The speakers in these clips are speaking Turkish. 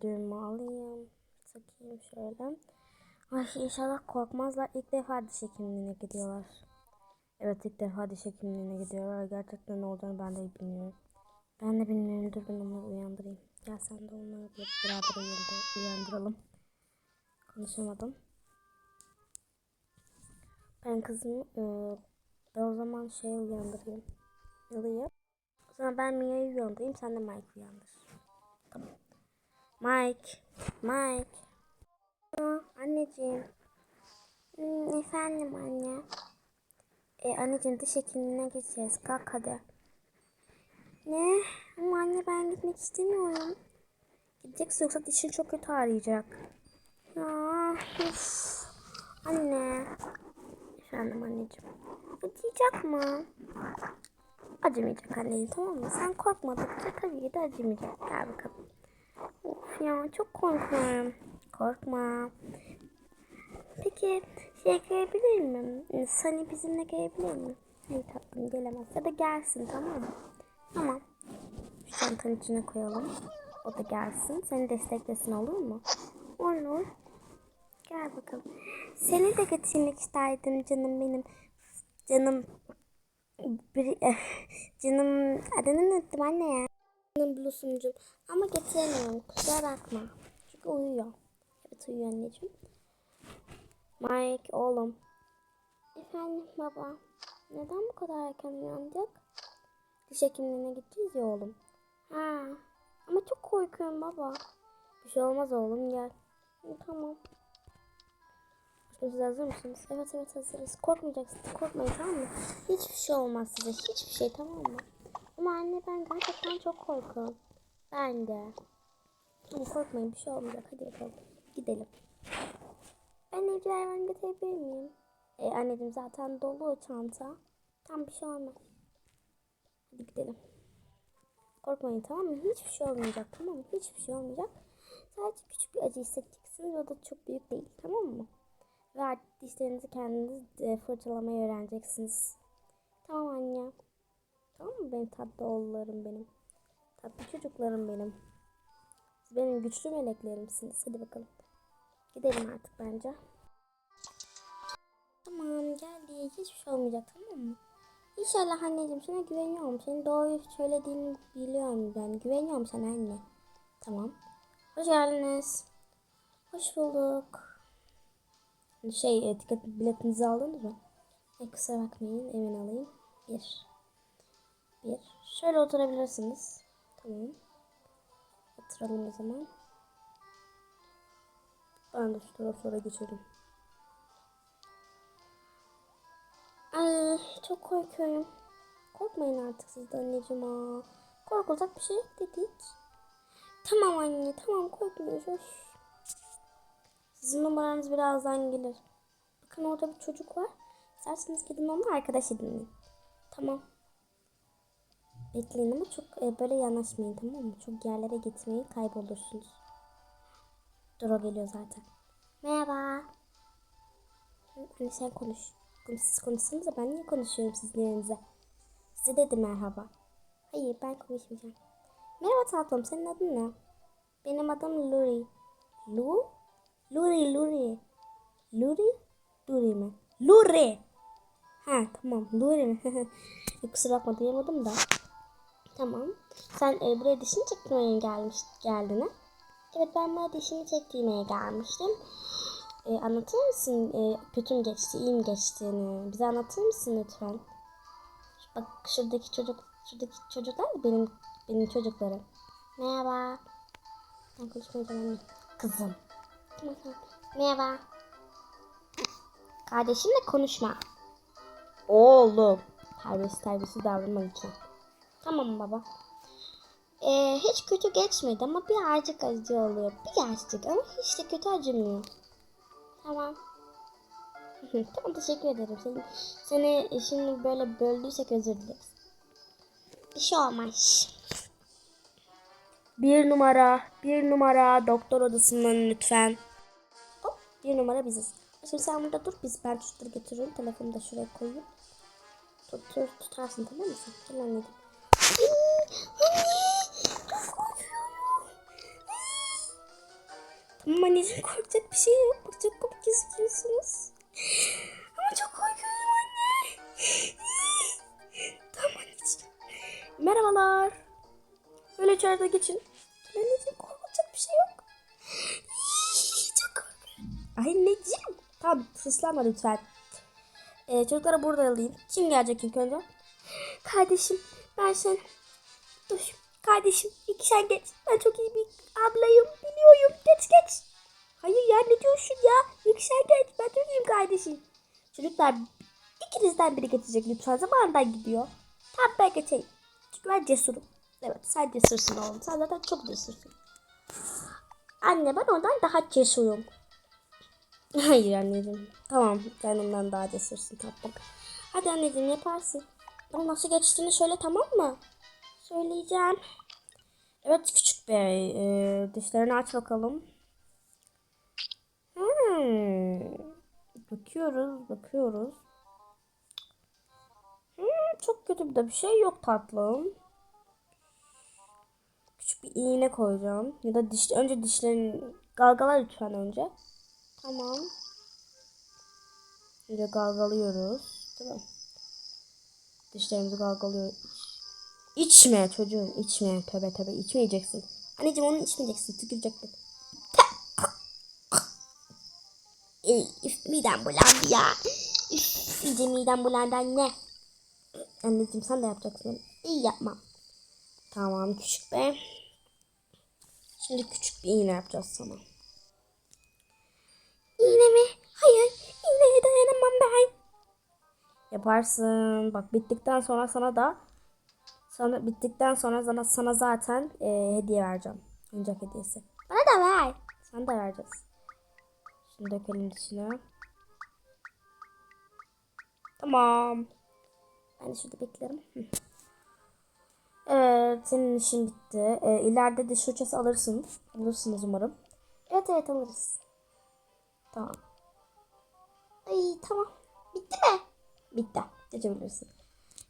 gözlüğümü alayım. Takayım şöyle. Ay inşallah korkmazlar. İlk defa diş hekimliğine gidiyorlar. Evet ilk defa diş hekimliğine gidiyorlar. Gerçekten ne olacağını ben de bilmiyorum. Ben de bilmiyorum. Dur ben onları uyandırayım. Gel sen de onları bir- beraber uyandır- uyandıralım. Konuşamadım. Ben kızımı e, ben o zaman şey uyandırayım. Yalayım. O zaman ben Mia'yı uyandırayım. Sen de Mike uyandır. Tamam. Mike. Mike. Aa, anneciğim. Hmm, efendim anne. E, anneciğim diş hekimliğine gideceğiz. Kalk hadi. Ne? Ama anne ben gitmek istemiyorum. Gideceksin yoksa dişin çok kötü ağrıyacak. Ya, üf. Anne. Efendim anneciğim. Acıyacak mı? Acımayacak anneciğim tamam mı? Sen korkmadıkça tabii ki acımayacak. Gel bakalım. Of ya çok korkuyorum. Korkma. Peki şey gelebilir mi? Sani bizimle gelebilir mi? Hayır tatlım gelemez. Ya da gelsin tamam mı? Tamam. Şu çantanın içine koyalım. O da gelsin. Seni desteklesin olur mu? Olur. Gel bakalım. Seni de getirmek isterdim canım benim. Canım. Bir, canım adını unuttum anne ya. Canım blusumcum. Ama getiremiyorum. Kusura bakma. Çünkü uyuyor. Evet uyuyor anneciğim. Mike oğlum. Efendim baba. Neden bu kadar erken uyandık? Diş hekimliğine gideceğiz ya oğlum. Ha. Ama çok korkuyorum baba. Bir şey olmaz oğlum gel. Tamam. Siz hazır mısınız? Evet evet hazırız. Korkmayacaksınız. Korkmayın tamam mı? Hiçbir şey olmaz size. Hiçbir şey tamam mı? Ama anne ben gerçekten çok korkuyorum. Ben de. Ama korkmayın bir şey olmayacak. Hadi bakalım. Gidelim. Ben evcil hayvan getirebilir miyim? E, anneciğim zaten dolu o çanta. Tam bir şey olmaz. Hadi gidelim. Korkmayın tamam mı? Hiçbir şey olmayacak tamam mı? Hiçbir şey olmayacak. Sadece küçük bir acı hissedeceksiniz. O da çok büyük değil tamam mı? Ve artık dişlerinizi kendiniz e, fırçalamayı öğreneceksiniz. Tamam anne. Tamam mı benim tatlı oğullarım benim? Tatlı çocuklarım benim. Siz benim güçlü meleklerimsiniz. Hadi bakalım. Gidelim artık bence. Tamam geldi. Hiçbir şey olmayacak tamam mı? İnşallah anneciğim sana güveniyorum. Senin doğruyu söylediğini biliyorum ben. Güveniyorum sana anne. Tamam. Hoş geldiniz. Hoş bulduk. Şey etiket biletinizi aldınız mı? E, kusura bakmayın hemen alayım. Bir. Bir. Şöyle oturabilirsiniz. Tamam. Oturalım o zaman. Ben de şu taraflara geçelim. Ay çok korkuyorum. Korkmayın artık siz de anneciğim ha. Korkulacak bir şey dedik. Tamam anne tamam korkmuyoruz. Sizin numaranız birazdan gelir. Bakın orada bir çocuk var. İsterseniz gidin onunla arkadaş edinin. Tamam. Bekleyin ama çok e, böyle yanaşmayın tamam mı? Çok yerlere gitmeyin kaybolursunuz. Dur o geliyor zaten. Merhaba. Anne sen konuş. Siz konuşsanıza ben niye konuşuyorum sizin yerinize? Size dedim merhaba. Hayır ben konuşmayacağım. Merhaba tatlım senin adın ne? Benim adım Luri. Lu? Luri Luri. Luri? Luri mi? Luri! Ha tamam Luri mi? Kusura bakma duyamadım da. Tamam. Sen e, buraya dişini çektirmeye gelmiş, geldin ha? Evet ben buraya dişimi çektirmeye gelmiştim. E, anlatır mısın e, kötü mü geçti, iyi mi geçtiğini? Bize anlatır mısın lütfen? Bak şuradaki çocuk, şuradaki çocuklar da benim benim çocuklarım. Merhaba. Ben konuşmayacağım anne. Kızım. Tamam, tamam. Merhaba. Kardeşimle konuşma. Oğlum. Terbiyesiz terbiyesiz davranma lütfen. Tamam baba. Ee, hiç kötü geçmedi ama birazcık acı oluyor. Birazcık ama hiç de kötü acımıyor. Tamam. tamam teşekkür ederim. Seni, seni şimdi böyle böldüysek özür dileriz. Bir şey olmaz. Bir numara, bir numara doktor odasından lütfen. Hop, bir numara biziz. Şimdi sen burada dur, biz ben tuşları getiriyorum. Telefonu da şuraya koyayım. Tut, tut, tutarsın tamam mı? Gel anneciğim. Tamam anneciğim korkacak bir şey yok. Bak çok komik gözüküyorsunuz. Ama çok korkuyorum anne. tamam anneciğim. Merhabalar. Böyle içeride geçin. Anneciğim korkacak bir şey yok. çok korkuyorum. Anneciğim. Tamam sıslanma lütfen. Ee, çocukları burada alayım. Kim gelecek ilk önce? Kardeşim ben sen. Dur. Kardeşim iki sen geç. Ben çok iyi bir ablayım. Biliyorum. Geç geç. Hayır ya ne diyorsun ya? Sen geç. Ben çok iyiyim kardeşim. Çocuklar ikinizden biri geçecek lütfen. Zamanından gidiyor. Tamam ben geçeyim. Çünkü ben cesurum. Evet sen cesursun oğlum. Sen zaten çok cesursun. Anne ben ondan daha cesurum. Hayır anneciğim. Tamam sen ondan daha cesursun tatlım. Hadi anneciğim yaparsın. Bana nasıl geçtiğini söyle tamam mı? Söyleyeceğim. Evet küçük bey. E, dişlerini aç bakalım. Hmm. Bakıyoruz, bakıyoruz. Hmm, çok kötü de bir şey yok tatlım. Küçük bir iğne koyacağım. Ya da diş, önce dişlerini galgala lütfen önce. Tamam. Önce galgalıyoruz. Tamam. Dişlerimizi galgalıyoruz. İçme çocuğum içme. Tövbe tövbe içmeyeceksin. Anneciğim onu içmeyeceksin. Tükürecektin. Üf midem bulandı ya. Üf iyice midem bulandı anne. Anneciğim sen de yapacaksın. İyi yapmam. Tamam küçük bey. Şimdi küçük bir iğne yapacağız sana. İğne mi? Yaparsın. Bak bittikten sonra sana da sana bittikten sonra sana, sana zaten e, hediye vereceğim. Oyuncak hediyesi. Bana da ver. Sen de vereceğiz. Şimdi dökelim içine. Tamam. Ben de şurada beklerim. Evet, senin işin bitti. Ee, ileride diş fırçası alırsın. Alırsınız umarım. Evet evet alırız. Tamam. Ay tamam. Bitti mi? Bitti. Geçebilirsin.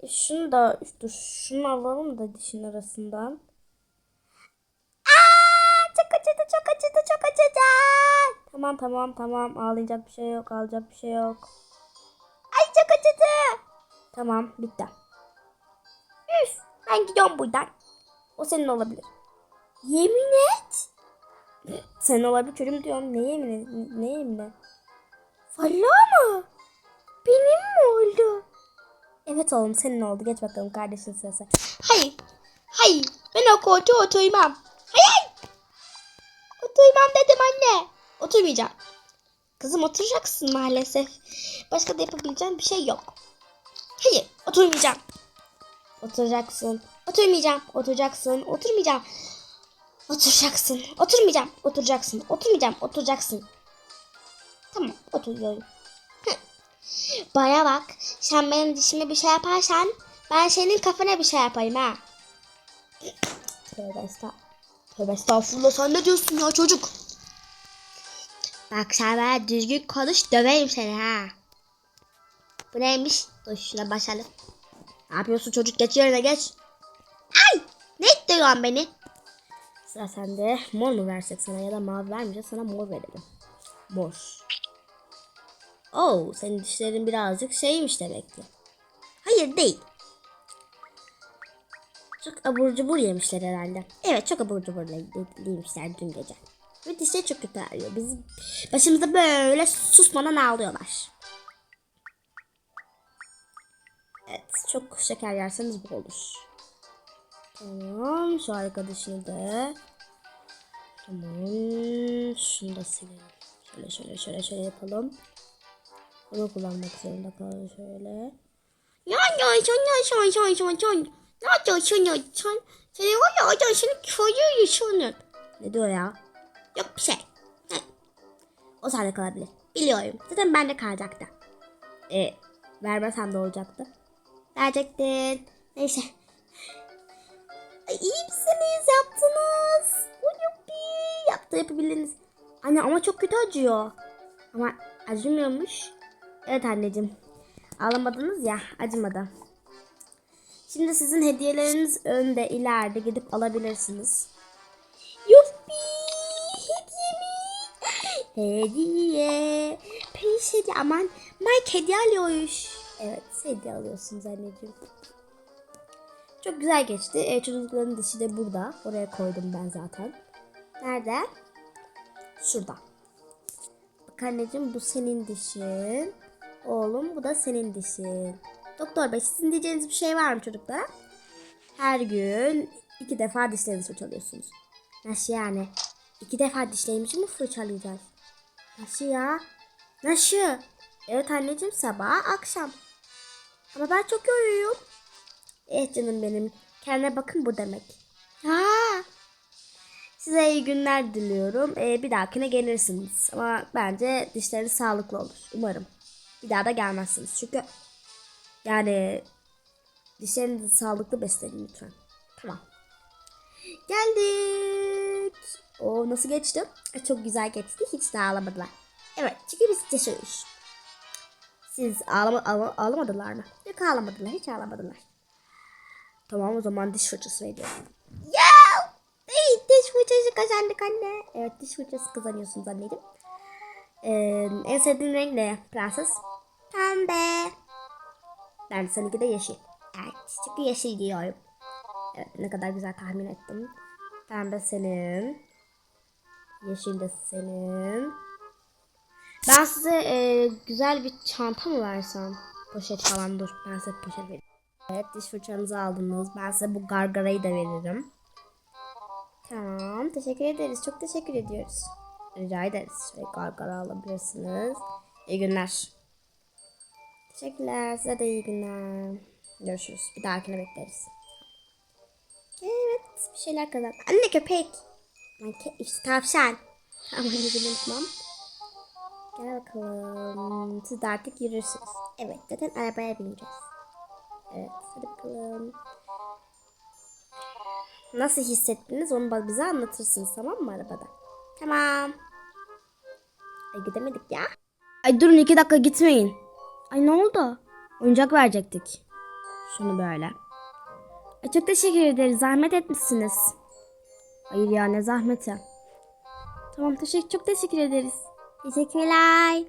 E, şunu da dur, şunu alalım da dişin arasından. Aa, çok acıdı, çok acıdı, çok acıdı. Tamam tamam tamam ağlayacak bir şey yok, ağlayacak bir şey yok. Ay çok acıdı. Tamam bitti. Üf, ben gidiyorum buradan. O senin olabilir. Yemin et. Senin olabilir çocuğum diyorum. Ne yemin? Ne yemin et? Valla mı? Benim mi oldu? Evet oğlum senin oldu. Geç bakalım kardeşin sırası. Hayır. Hayır. Ben o koltuğa oturmam. Hayır. Oturmam dedim anne. Oturmayacağım. Kızım oturacaksın maalesef. Başka da yapabileceğim bir şey yok. Hayır. Oturmayacağım. Oturacaksın. Oturmayacağım. Oturacaksın. Oturmayacağım. Oturacaksın. Oturmayacağım. Oturacaksın. Oturmayacağım. Oturacaksın. Tamam. Oturuyorum. Bana bak. Sen benim dişime bir şey yaparsan ben senin kafana bir şey yaparım ha. Tövbe estağfurullah. Tövbe estağfurullah sen ne diyorsun ya çocuk? Bak sen bana düzgün konuş döverim seni ha. Bu neymiş? Dur şuna başlayalım. Ne yapıyorsun çocuk geç yerine geç. Ay ne ittiriyorsun beni? Sıra sende. Mor mu versek sana ya da mavi vermeyeceğiz sana mor verelim. Mor. Oo, senin dişlerin birazcık şeymiş demek ki. Hayır değil. Çok abur cubur yemişler herhalde. Evet çok abur cubur yemişler dün gece. Ve dişleri çok kötü ağrıyor. Biz başımızda böyle susmadan ağlıyorlar. Evet çok şeker yerseniz bu olur. Tamam şu arkadaşını da. Tamam şunu da silelim. Şöyle şöyle şöyle şöyle yapalım. Bunu kullanmak zorunda kaldım şöyle. Ya ya sen ya sen sen sen sen. Ne yapıyorsun ya sen? Sen o ya ya seni koyuyorsun. Ne diyor ya? Yok bir şey. O sende kalabilir. Biliyorum. Zaten bende kalacaktı. E, vermesem de olacaktı. Verecektin. Neyse. Ay, iyi misiniz? Yaptınız. Yuppi. Yaptı yapabildiniz. Anne ama çok kötü acıyor. Ama acımıyormuş. Evet anneciğim. Ağlamadınız ya acımadı. Şimdi sizin hediyeleriniz önde ileride gidip alabilirsiniz. Yuppi! Hediyemi Hediye. Peş hediye. Aman Mike hediye alıyormuş. Evet hediye alıyorsunuz anneciğim. Çok güzel geçti. E, çocukların dişi de burada. Oraya koydum ben zaten. Nerede? Şurada. Bak anneciğim bu senin dişin. Oğlum bu da senin dişin. Doktor bey sizin diyeceğiniz bir şey var mı çocuklara? Her gün iki defa dişlerinizi fırçalıyorsunuz. Nasıl yani? İki defa dişlerimizi mi fırçalayacağız? Nasıl ya? Nasıl? Evet anneciğim sabah akşam. Ama ben çok yoruyorum. Eh canım benim. Kendine bakın bu demek. Ha. Size iyi günler diliyorum. Ee, bir dahakine gelirsiniz. Ama bence dişleriniz sağlıklı olur. Umarım. Bir daha da gelmezsiniz. Çünkü yani dişlerinizi sağlıklı besleyin lütfen. Tamam. Geldik. O nasıl geçti? E, Çok güzel geçti. Hiç de ağlamadılar. Evet çünkü biz cesuriz. Siz ağlama, ağla- ağlamadılar mı? Yok ağlamadılar. Hiç ağlamadılar. Tamam o zaman diş fırçası veriyorum. Ya! Hey, diş fırçası kazandık anne. Evet diş fırçası kazanıyorsunuz anneciğim. Ee, en sevdiğin renk ne prenses? Pembe. Ben seninki de yeşil. Evet çünkü yeşil diyorum. Evet ne kadar güzel tahmin ettim. Pembe senin. Yeşil de senin. Ben size e, güzel bir çanta mı versem? Poşet falan dur. Ben size poşet vereyim. Evet diş fırçanızı aldınız. Ben size bu gargarayı da veririm. Tamam. Teşekkür ederiz. Çok teşekkür ediyoruz. Rica ederiz. Şöyle gargara alabilirsiniz. İyi günler. Teşekkürler. Size de iyi günler. Görüşürüz. Bir dahakine bekleriz. Evet. Bir şeyler kazan. Anne köpek. Ben ke işte tavşan. Tamam anneciğim unutmam. Gel bakalım. Siz de artık yürürsünüz. Evet. Zaten arabaya bineceğiz. Evet. Hadi bakalım. Nasıl hissettiniz onu bize anlatırsınız tamam mı arabada? Tamam. Ay gidemedik ya. Ay durun iki dakika gitmeyin. Ay ne oldu? Oyuncak verecektik. Şunu böyle. Ay çok teşekkür ederiz. Zahmet etmişsiniz. Hayır ya ne zahmeti. Tamam teşekkür çok teşekkür ederiz. Teşekkürler.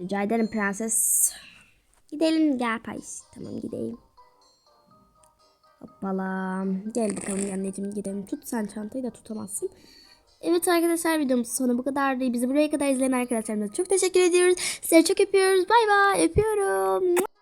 Rica ederim prenses. Gidelim gel Paris. Tamam gidelim. Hoppala. Gel bakalım anneciğim gidelim. Tut sen çantayı da tutamazsın. Evet arkadaşlar videomuz sonu bu kadardı. Bizi buraya kadar izleyen arkadaşlarımıza çok teşekkür ediyoruz. Size çok öpüyoruz. Bay bay. Öpüyorum.